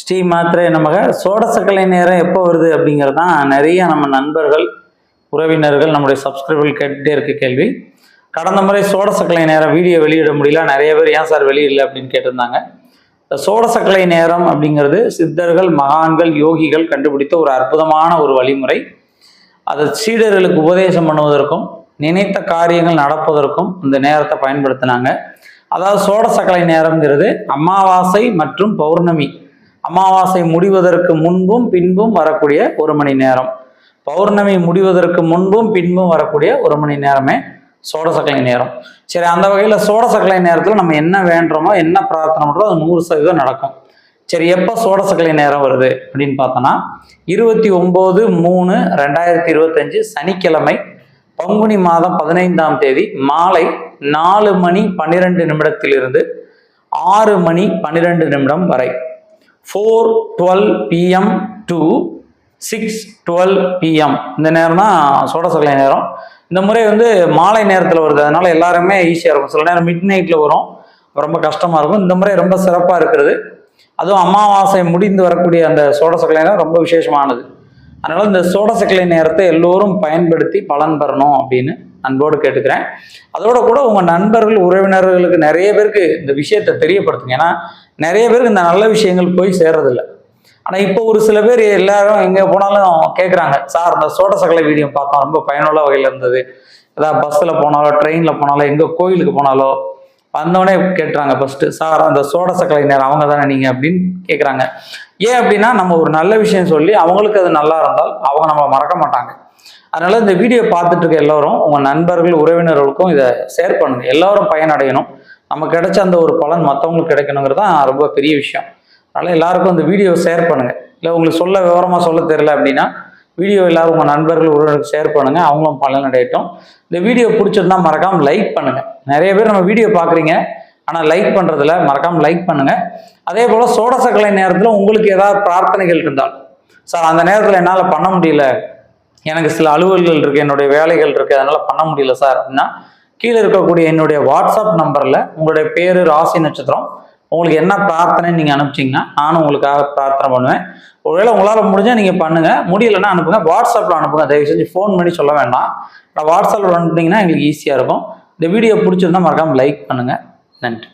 ஸ்ரீ மாத்திரை நமக. சோடசக்கலை நேரம் எப்போ வருது அப்படிங்கிறது தான் நிறைய நம்ம நண்பர்கள் உறவினர்கள் நம்முடைய சப்ஸ்கிரைபர்கள் கேட்டுகிட்டே இருக்க கேள்வி. கடந்த முறை சோடசக்கலை நேரம் வீடியோ வெளியிட முடியல. நிறைய பேர் ஏன் சார் வெளியிடல? அப்படின்னு கேட்டிருந்தாங்க. சோடசக்கலை நேரம் அப்படிங்கிறது சித்தர்கள் மகான்கள் யோகிகள் கண்டுபிடித்த ஒரு அற்புதமான ஒரு வழிமுறை. அதை சீடர்களுக்கு உபதேசம் பண்ணுவதற்கும் நினைத்த காரியங்கள் நடப்பதற்கும் இந்த நேரத்தை பயன்படுத்தினாங்க. அதாவது சோடசக்கலை நேரம்ங்கிறது அமாவாசை மற்றும் பௌர்ணமி அமாவாசை முடிவதற்கு முன்பும் பின்பும் வரக்கூடிய ஒரு மணி நேரம். பௌர்ணமி முடிவதற்கு முன்பும் பின்பும் வரக்கூடிய ஒரு மணி நேரமே சோடசக்கலை நேரம். சரி அந்த வகையில் சோடசக்கலை நேரத்தில் நம்ம என்ன வேண்டுறோமோ என்ன பிரார்த்தனை பண்ணுறோம் அது நூறு சதவீதம் நடக்கும். சரி எப்போ சோடசக்கலை நேரம் வருது அப்படின்னு பார்த்தோன்னா இருபத்தி ஒம்பது மூணு ரெண்டாயிரத்தி இருபத்தஞ்சு சனிக்கிழமை பங்குனி மாதம் பதினைந்தாம் தேதி மாலை நாலு மணி பன்னிரெண்டு நிமிடத்திலிருந்து ஆறு மணி பன்னிரெண்டு நிமிடம் வரை. Four twelve PM to six twelve PM இந்த நேரம் தான் சோடசக்கலை நேரம். இந்த முறை வந்து மாலை நேரத்தில் வருது. அதனால எல்லாருமே ஈஸியாக இருக்கும். சில நேரம் மிட் நைட்டில் வரும். ரொம்ப கஷ்டமாக இருக்கும். இந்த முறை ரொம்ப சிறப்பாக இருக்கிறது. அதுவும் அமாவாசை முடிந்து வரக்கூடிய அந்த சோட சக்கலை நேரம் ரொம்ப விசேஷமானது. அதனால் இந்த சோட சக்கலை நேரத்தை எல்லோரும் பயன்படுத்தி பலன் பெறணும் அப்படின்னு அன்போடு கேட்டுக்கிறேன். அதோட கூட உங்கள் நண்பர்கள் உறவினர்களுக்கு நிறைய பேருக்கு இந்த விஷயத்தை தெரியப்படுத்துங்க. ஏன்னா நிறைய பேருக்கு இந்த நல்ல விஷயங்கள் போய் சேர்றதில்ல. ஆனால் இப்போ ஒரு சில பேர் எல்லாரும் எங்கே போனாலும் கேட்குறாங்க சார் இந்த சோடசகலை வீடியோ பார்த்தோம் ரொம்ப பயனுள்ள வகையில் இருந்தது. ஏதாவது பஸ்ஸில் போனாலோ ட்ரெயினில் போனாலோ எங்கே கோயிலுக்கு போனாலோ? வந்தவொடனே கேட்டுறாங்க ஃபஸ்ட்டு சார் அந்த சோடசக்கலை நேரம் அவங்க தானே நீங்கள் அப்படின்னு கேட்குறாங்க ஏன் அப்படின்னா நம்ம ஒரு நல்ல விஷயம் சொல்லி அவங்களுக்கு அது நல்லா இருந்தால் அவங்க நம்ம மறக்க மாட்டாங்க. அதனால இந்த வீடியோ பார்த்துட்டு இருக்க எல்லாரும் உங்கள் நண்பர்கள் உறவினர்களுக்கும் இதை ஷேர் பண்ணுங்க. எல்லாரும் பயனடையணும். நமக்கு கிடைச்ச அந்த ஒரு பலன் மற்றவங்களுக்கு கிடைக்கணுங்கிறது தான் ரொம்ப பெரிய விஷயம். அதனால் எல்லாருக்கும் அந்த வீடியோ ஷேர் பண்ணுங்கள் இல்லை உங்களுக்கு சொல்ல விவரமாக சொல்ல தெரியல அப்படின்னா வீடியோ எல்லாரும் உங்கள் நண்பர்கள் உறவுகளுக்கு ஷேர் பண்ணுங்கள் அவங்களும் பலன் அடையட்டும் இந்த வீடியோ பிடிச்சிருந்தா மறக்காமல் லைக் பண்ணுங்கள் நிறைய பேர் நம்ம வீடியோ பார்க்குறீங்க ஆனால் லைக் பண்ணுறதுல மறக்காமல் லைக் பண்ணுங்கள் அதே போல் சோடசக்கலை நேரத்தில் உங்களுக்கு ஏதாவது பிரார்த்தனைகள் இருந்தால் சார் அந்த நேரத்தில் என்னால் பண்ண முடியல. எனக்கு சில அலுவல்கள் இருக்குது என்னுடைய வேலைகள் இருக்குது அதனால் பண்ண முடியல சார் அப்படின்னா கீழே இருக்கக்கூடிய என்னுடைய வாட்ஸ்அப் நம்பரில் உங்களுடைய பேர் ராசி நட்சத்திரம் உங்களுக்கு என்ன பிரார்த்தனை நீங்கள் அனுப்பிச்சிங்கன்னா நானும் உங்களுக்காக பிரார்த்தனை பண்ணுவேன். ஒருவேளை உங்களால் முடிஞ்சால் நீங்கள் பண்ணுங்கள் முடியலைன்னா அனுப்புங்க. வாட்ஸ்அப்பில் அனுப்புங்க. தயவு செஞ்சு ஃபோன் பண்ணி சொல்ல வேண்டாம். நான் வாட்ஸ்அப்பில் அனுப்புனீங்கன்னா எங்களுக்கு ஈஸியாக இருக்கும். இந்த வீடியோ பிடிச்சிருந்தா மறக்காமல் லைக் பண்ணுங்கள் நன்றி.